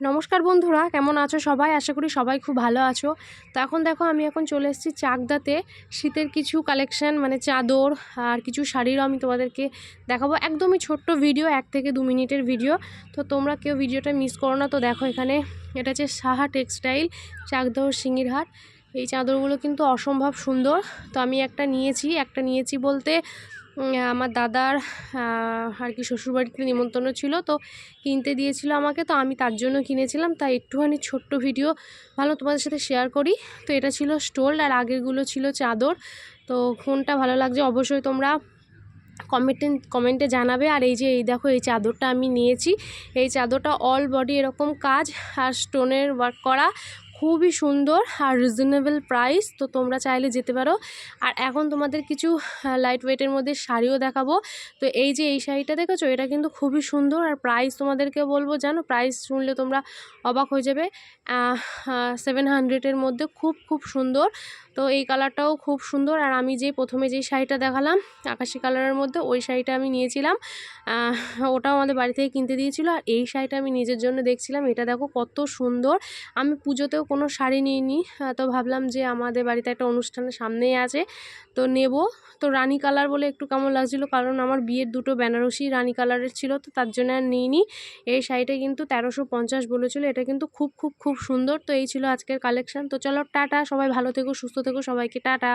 নমস্কার বন্ধুরা, কেমন আছো সবাই? আশা করি সবাই খুব ভালো আছো। তো এখন দেখো, আমি এখন চলে এসেছি চাকদাতে। শীতের কিছু কালেকশন মানে চাদর আর কিছু শাড়িরও আমি তোমাদেরকে দেখাবো। একদমই ছোট্ট ভিডিও এক থেকে দু মিনিটের ভিডিও তো তোমরা কেউ ভিডিওটা মিস করো না। তো দেখো এখানে, এটা হচ্ছে সাহা টেক্সটাইল চাকদহ সিঙ্গিরহাট এই চাদরগুলো কিন্তু অসম্ভব সুন্দর। তো আমি একটা নিয়েছি একটা নিয়েছি বলতে আমার দাদার আর কি শ্বশুরবাড়িতে নিমন্ত্রণ ছিল, তো কিনতে দিয়েছিল আমাকে, তো আমি তার জন্য কিনেছিলাম, তাই একটুখানি ছোট্ট ভিডিও ভালো তোমাদের সাথে শেয়ার করি। তো এটা ছিল স্টোল, আর আগেরগুলো ছিল চাদর, তো কোনটা ভালো লাগছে অবশ্যই তোমরা কমেন্টে কমেন্টে জানাবে। আর এই যে, এই দেখো, এই চাদরটা আমি নিয়েছি, এই চাদরটা অল বডি এরকম কাজ, আর স্টোনের ওয়ার্ক করা খুবই সুন্দর আর রিজনেবল প্রাইস তো তোমরা চাইলে যেতে পারো। আর এখন তোমাদের কিছু লাইট ওয়েটের মধ্যে শাড়িও দেখাবো। তো এই যে এই শাড়িটা দেখেছ, এটা কিন্তু খুবই সুন্দর আর প্রাইস তোমাদেরকে বলব, জানো প্রাইস শুনলে তোমরা অবাক হয়ে যাবে। সেভেন হান্ড্রেডের মধ্যে খুব খুব সুন্দর। তো এই কালারটাও খুব সুন্দর। আর আমি যে প্রথমে যেই শাড়িটা দেখালাম, আকাশি কালারের মধ্যে, ওই শাড়িটা আমি নিয়েছিলাম। ওটাও আমাদের বাড়ি থেকে কিনতে দিয়েছিল। আর এই শাড়িটা আমি নিজের জন্য দেখছিলাম। এটা দেখো কত সুন্দর। আমি পুজোতেও কোনো শাড়ি নিইনি। তো ভাবলাম যে আমাদের বাড়িতে একটা অনুষ্ঠানের সামনেই আছে। তো নেব। তো রানী কালার বলে একটু কেমন লাগছিল? কারণ আমার বিয়ের দুটো বেনারসি রানী কালারের ছিল, তো তার জন্য আর নিইনি। এই শাড়িটা কিন্তু তেরোশো পঞ্চাশ বলেছিলো। এটা কিন্তু খুব খুব খুব সুন্দর। তো এই ছিল আজকের কালেকশান তো চলো, টাটা। সবাই ভালো থেকো, সুস্থ থেকো। সবাইকে টাটা।